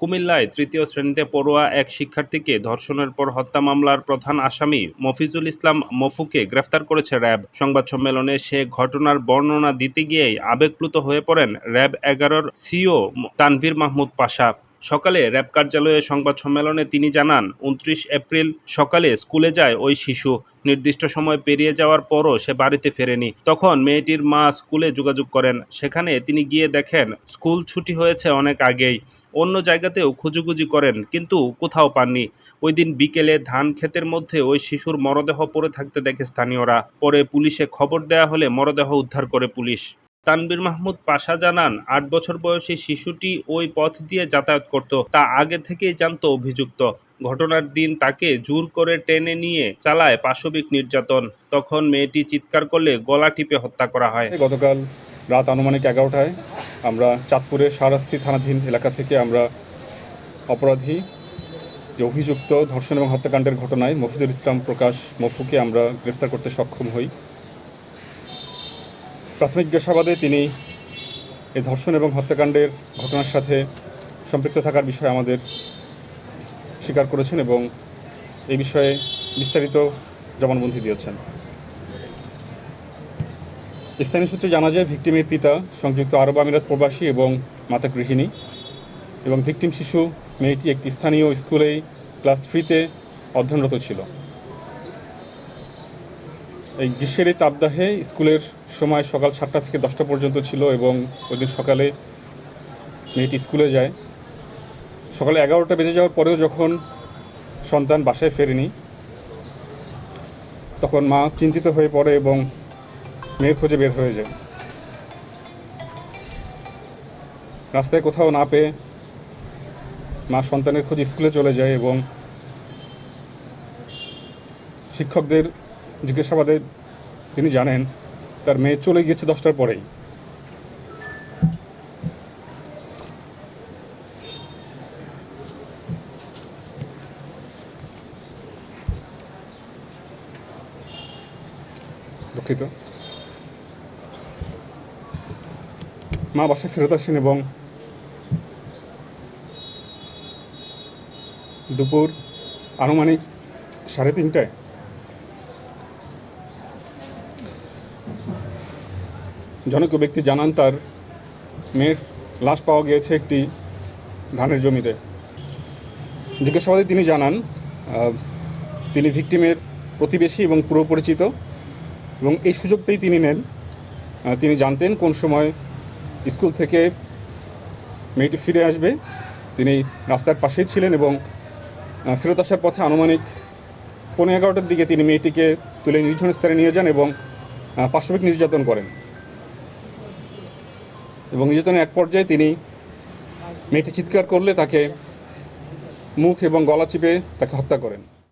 কুমিল্লায় তৃতীয় শ্রেণীতে পড়ুয়া এক শিক্ষার্থীকে ধর্ষণের পর হত্যা মামলার প্রধান আসামি মফিজুল ইসলাম মফুকে গ্রেফতার করেছে র্যাব। সংবাদ সম্মেলনে সে ঘটনার বর্ণনা দিতে গিয়েই আবেগপ্লুত হয়ে পড়েন র্যাব এগারোর সিও তানভীর মাহমুদ পাশা। সকালে র্যাব কার্যালয়ে সংবাদ সম্মেলনে তিনি জানান, উনত্রিশ এপ্রিল সকালে স্কুলে যায় ওই শিশু। নির্দিষ্ট সময় পেরিয়ে যাওয়ার পরও সে বাড়িতে ফেরেনি। তখন মেয়েটির মা স্কুলে যোগাযোগ করেন। সেখানে তিনি গিয়ে দেখেন, স্কুল ছুটি হয়েছে অনেক আগেই। অন্য জায়গাতেও খুঁজুখুঁজি করেন, কিন্তু কোথাও পাননি। ওই দিন বিকেলে ধান ক্ষেতের মধ্যে ওই শিশুর মরদেহ পড়ে থাকতে দেখে স্থানীয়রা। পরে পুলিশে খবর দেয়া হলে মরদেহ উদ্ধার করে পুলিশ। তানবীর মাহমুদ পাশা জানান, আট বছর বয়সী শিশুটি ওই পথ দিয়ে যাতায়াত করত, তা আগে থেকেই জানত অভিযুক্ত। ঘটনার দিন তাকে জোর করে টেনে নিয়ে চালায় পাশবিক নির্যাতন। তখন মেয়েটি চিৎকার করলে গলা টিপে হত্যা করা হয়। গতকাল রাত আনুমানিক এগারোটায় আমরা চাঁদপুরের সারাস্তি থানাধীন এলাকা থেকে আমরা অপরাধী যে অভিযুক্ত ধর্ষণ এবং হত্যাকাণ্ডের ঘটনায় মফিজুল ইসলাম প্রকাশ মফুকে আমরা গ্রেফতার করতে সক্ষম হই। প্রাথমিক জিজ্ঞাসাবাদে তিনি এই ধর্ষণ এবং হত্যাকাণ্ডের ঘটনার সাথে সম্পৃক্ত থাকার বিষয়ে আমাদের স্বীকার করেছেন এবং এই বিষয়ে বিস্তারিত জবানবন্দি দিয়েছেন। স্থানীয় সূত্রে জানা যায়, ভিকটিমের পিতা সংযুক্ত আরব আমিরাত প্রবাসী এবং মাতা গৃহিণী এবং ভিকটিম শিশু মেয়েটি একটি স্থানীয় স্কুলেই ক্লাস থ্রিতে অধ্যয়নরত ছিল। এই গ্রীষ্মের এই তাপদাহে স্কুলের সময় সকাল সাতটা থেকে দশটা পর্যন্ত ছিল এবং ওই দিন সকালে মেয়েটি স্কুলে যায়। সকালে এগারোটা বেজে যাওয়ার পরেও যখন সন্তান বাসায় ফেরেনি, তখন মা চিন্তিত হয়ে পড়ে এবং মেয়ের খোঁজে বের হয়ে যায়। রাস্তায় কোথাও না পেয়ে মা সন্তানের খোঁজ স্কুলে চলে যায় এবং শিক্ষকদের জিজ্ঞাসাবাদে তিনি জানেন, তার মেয়ে চলে গিয়েছে দশটার পরেই। দুঃখিত। মা বাসায় ফেরত আসেন এবং দুপুর আনুমানিক সাড়ে তিনটায় জনক ব্যক্তি জানান, তার মেয়ের লাশ পাওয়া গিয়েছে একটি ধানের জমিতে। জিজ্ঞাসাবাদে তিনি জানান তিনি ভিকটিমের প্রতিবেশী এবং পুরো পরিচিত এবং এই সুযোগটাই তিনি নেন। তিনি জানতেন কোন সময় স্কুল থেকে মেয়েটি ফিরে আসবে। তিনি রাস্তার পাশেই ছিলেন এবং ফেরত আসার পথে আনুমানিক পনেরো এগারোটার দিকে তিনি মেয়েটিকে তুলে নির্জন স্থানে নিয়ে যান এবং পাশবিক নির্যাতন করেন। এবং নির্যাতনের এক পর্যায়ে তিনি মেয়েটি চিৎকার করলে তাকে মুখ এবং গলা চিপে তাকে হত্যা করেন।